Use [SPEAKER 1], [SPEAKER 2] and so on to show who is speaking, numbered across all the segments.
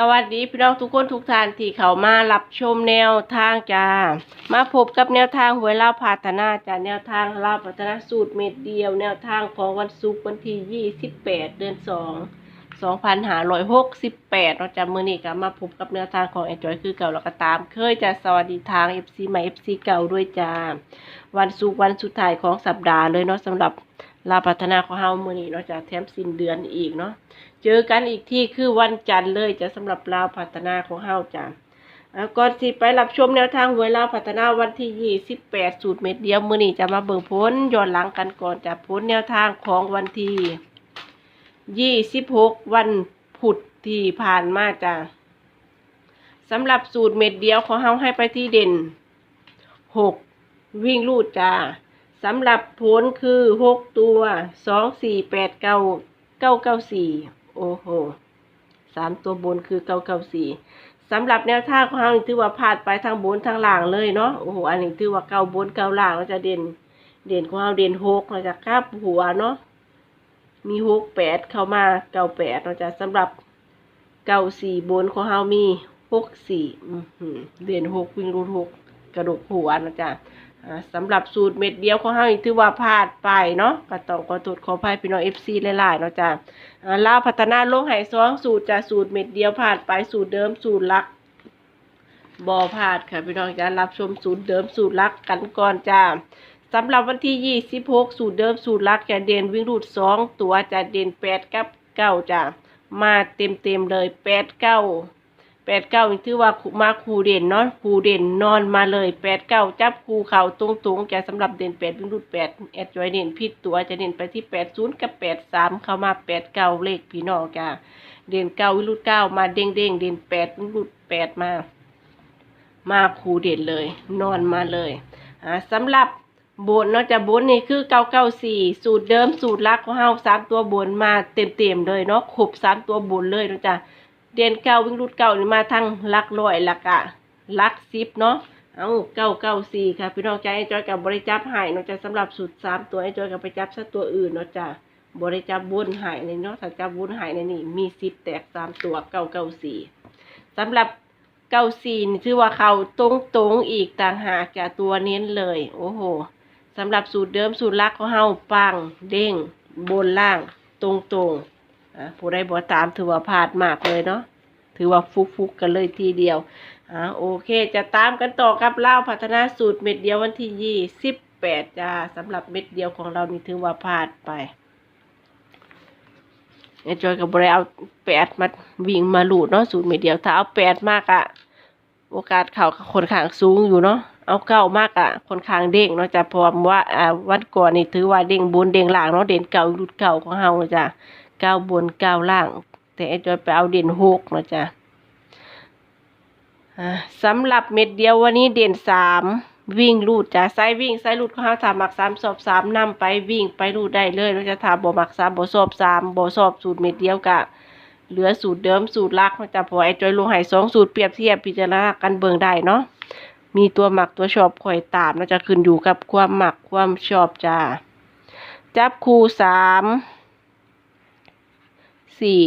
[SPEAKER 1] สวัสดีพี่น้องทุกคนทุกท่านที่เขามารับชมแนวทางจ้า มาพบกับแนวทางหวยล่าพัฒนาจ้าแนวทางล่าพัฒนาสูตรเม็ดเดียว แนวทางของวันศุกร์วันที่ 28 เดือน 2 2568เราจะมือนี้ก็มาพบกับแนวทางของไอนจอยคือเก่าแล้วก็ตาม เคยจะสวัสดีทาง FC ใหม่ FC เก่าด้วยจ้า วันศุกร์วันสุดท้ายของสัปดาห์เลยเนาะสำหรับ ลาวพัฒนาของเฮามือนี้เราะจะแถมสิ้นเดือนอีกเนาะเจอกันอีกที่คือวันจันทร์เลยจะสำหรับลาวพัฒนาของเฮาจ้ะอ่าก่อนสิไปรับชมแนวทางหวยลาวพัฒนาวันที่ 28 สูตรเม็ดเดียวมือนี้จะมาเบิ่งผลย้อนหลังกันก่อนจากผลแนวทางของวันที่ 26 วันพุธที่ผ่านมาจ้ะสำหรับสูตรเม็ดเดียวของเฮาให้ไปที่เด่น 6 วิ่งลูดจ้า สำหรับผลคือหกตัวสองสี่แปดเก้าเก้าเก้าสี่โอ้โหสามตัวบนคือเก้าเก้าสี่สำหรับแนวทางของเรานี่ถือว่าพลาดไปทางบนทางล่างเลยเนาะโอ้โหอันนี้ถือว่าเก้าบนเก้าล่างเราจะเด่น เด่นของเราเด่นหกเราจะคาบหัวเนาะมีหกแปดเข้ามาเก้าแปดเราจะสำหรับเก้าสี่บนของเรามีหกสี่เด่นหกวิ่งรูดหกกระดกหัวนะจ๊ะ สำหรับสูตรเม็ดเดียวของเฮานี่ถือว่าพลาดไปเนาะก็ต้องขอโทษขออภัยพี่น้อง FC หลายๆเนาะจ้ะอ่าลาวพัฒนาลงให้องสูตรจ้ะสูตรเม็ดเดียวพลาดไปสูตรเดิมสูตรหลักบ่พลาดค่ะพี่น้องจ้ะรับชมสูตรเดิมสูตรหลักกันก่อนจ้าสำหรับวันที่ 26 สูตรเดิมสูตรหลักจะเด่นวิ่งรูดสองตัวจะเด่น 8 กับ 9จ้ะมาเต็มๆเลย 8 9 แปดเก้านี่ถือว่ามาครูเด่นเนาะครูเด่นนอนมาเลยแปดเก้าจับครูเข่าตรงตรงๆแกสำหรับเด่นแปดวิ่งรูดแปดแอดจอยเด่นผิดตัวจะเด่นไปที่แปดศูนย์กับแปดสามเข้ามาแปดเก้าเลขพี่น้องจ้าเด่นเก้าวิรุดเก้ามาเด้งเด้งเด่นแปดวิรุดแปดมา มาครูเด่นเลย นอนมาเลยอ่าสำหรับบนเนาะจะบนนี่คือเก้าเก้าสี่สูตรเดิมสูตรลักของเฮาสามตัวบนมาเต็มเต็มเลยเนาะครบสามตัวบนเลยเนาะจ้ะ เด่นเก้าวิ่งรูดเก้านี่มาทั้งลักร้อยลักอะลักซิปเนาะเอาเก้าเก้าสี่ค่ะ พี่น้องใจไอ้จอยกับบริจับหายเนาะจะสำหรับสูตรสามตัวไอ้จอยกับไปจับซะตัวอื่นเนาะจ้ะบริจับบุญหายในเนาะถ้าจับบุญหายในนี่มีซิปแตกสามตัวเก้าเก้าสี่สำหรับเก้าสี่นี่ถือว่าเขาตรงตรงอีกต่างหากจากตัวเน้นเลย โอ้โหสำหรับสูตรเดิมสูตรลักของเฮาปังเด้งบนล่าง ตรงตรง ๆอะผู้ใดบ่ตามถือว่าพลาดมากเลยเนาะถือว่าฟุกฟุกๆกันเลยทีเดียวอ่าโอเค จะตามกันต่อกับเล่าพัฒนาสูตรเม็ดเดียววันที่ยี่สิบแปดจ้าสำหรับเม็ดเดียวของเรานี่ถือว่าพลาดไปไอ้จอยกับบริเอาแปดมาวิ่งมาหลูดเนาะสูตรเม็ดเดียวถ้าเอาแปดมากอะโอกาสเข่าคนข้างสูงอยู่เนาะเอาเก้ามากอะคนข้างเด้งเนาะจะพร้อมว่าอ่าวันก่อนนี่ถือว่าเด้งบนเด้งหล่างเนาะเด่นเก่าหลุดเก่าของเฮาจ้ะ เก้าบนเก้าล่าง แต่ไอ้จอยไปเอาเด่นหกนะจ๊ะสำหรับเม็ดเดียววันนี้เด่นสามวิ่งรูดจ้ะไซวิ่งไซรูดเขาถามหมักสามสอบสามนำไปวิ่งไปรูดได้เลยเราจะถามบ่หมักสามบ่สอบสามบ่สอบสูตรเม็ดเดียวกะเหลือสูตรเดิมสูตรลักนะจ๊ะพอไอ้จอยลงให้สองสูตรเปรียบเทียบพิจารณากันเบิ่งได้เนาะมีตัวหมักตัวชอบคอยตามนะจะขึ้นอยู่กับความหมักความชอบจ้าจับคู่สาม สี่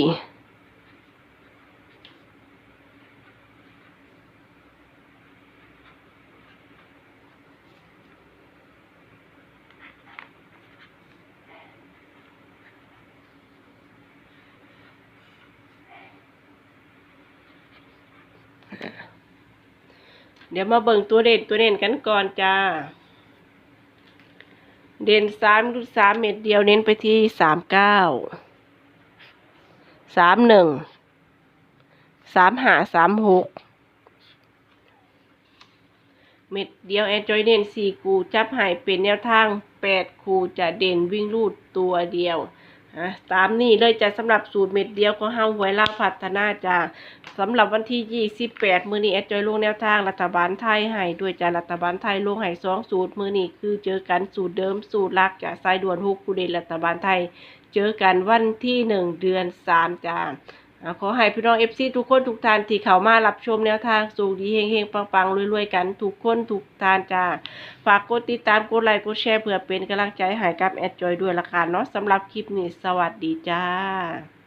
[SPEAKER 1] เดี๋ยวมาเบิ่งตัวเด่นตัวเด่นกันก่อนจ้า เด่นสามรูดสามเม็ดเดียวเน้นไปที่สามเก้า สามหนึ่งสามหาสามหกเม็ดเดียวแอนจอยเด่นสี่คูจับหายเป็นแนวทางแปดคูจะเด่นวิ่งรูดตัวเดียว ตามนี้เลยจะสำหรับสูตรเม็ดเดียวของเฮาหวยลาวพัฒนาจ้าสำหรับวันที่ 28 มือนี้แอดจอยลงแนวทางรัฐบาลไทยให้ด้วยจ้ารัฐบาลไทยลงให้สองสูตรมือนี้คือเจอกันสูตรเดิมสูตรลักจากสายด่วนฮุกกูเดนรัฐบาลไทย เจอกันวันที่หนึ่งเดือนสามจ้าอ่า ขอให้พี่น้องเอฟซีทุกคนทุกท่านที่เข้ามารับชมแนวทางสูงดีเฮงเฮงปังปังรวยๆ กัน ทุกคนทุกท่านจ้า ฝากกดติดตามกดไลค์กดแชร์เพื่อเป็นกำลังใจให้กับแอดจอยด้วยละกันเนาะสำหรับคลิปนี้สวัสดีจ้า